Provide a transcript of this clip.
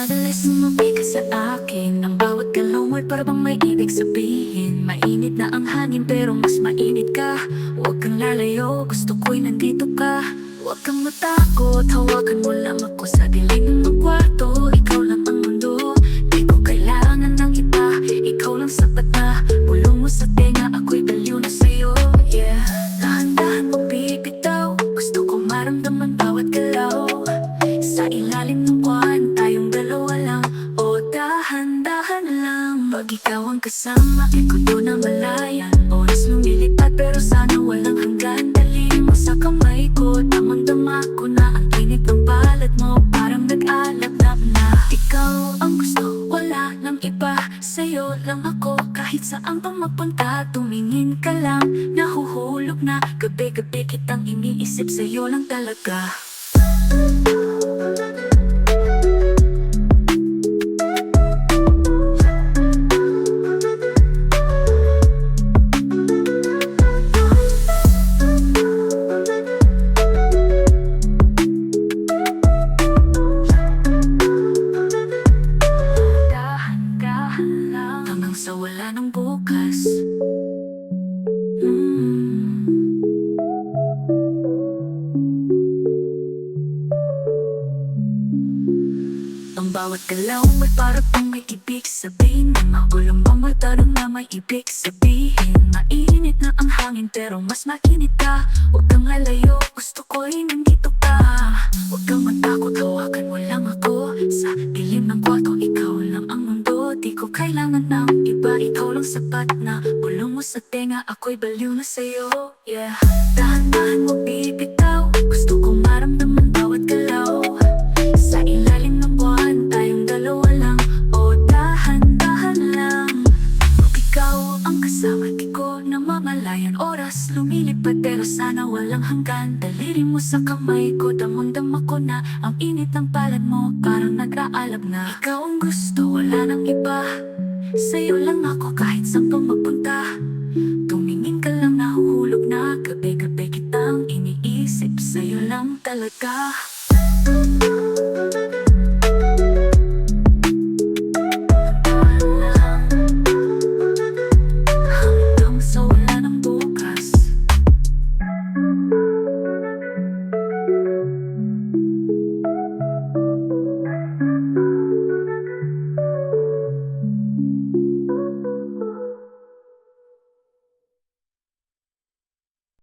Madalas sumabi ka sa akin. Ang bawat galaw mo'y parang may ibig sabihin? Mainit na ang hangin pero mas mainit ka. Huwag kang lalayo, gusto ko'y nandito ka. Huwag kang matakot, hawakan mo lang ako sa dilim lang Pag ikaw ang kasama, ikot ko na malayan Oras lumilipad pero sana walang hanggan. Dali mo sa kamay ko, damang-dama ko na Ang init ng balat mo, parang nag-alap na Ikaw ang gusto, wala nang iba. Sa'yo lang ako, kahit saan pa mapunta. Tumingin ka lang, nahuhulog na. Gabi-gabi kitang iniisip, sa'yo lang talaga. Dahan-dahan Ang bawat galaw may para pang may ibig sabihin. Ang magulong mga tanong na may ibig sabihin. Mainit na ang hangin pero mas makinit ka. Huwag kang lalayo, gusto ko'y nandito ka. Huwag kang matakot, hawakan mo lang ako. Sa dilim ng kwarto, ikaw lang ang mundo. Di ko kailangan ng iba, ikaw lang sapat na Bulong mo sa tenga, ako'y baliw na sa'yo Yeah, dahan-dahan mo bibitaw Oras lumilipad pero sana walang hanggan. Daliri mo sa kamay ko, damang-dama ko na. Ang init ng palad mo, parang nag-aalab na. Ikaw ang gusto, wala nang iba. Sa'yo lang ako kahit saan pa mapunta Tumingin ka lang nahuhulog na. Gabi-gabi kitang iniisip Sa'yo lang talaga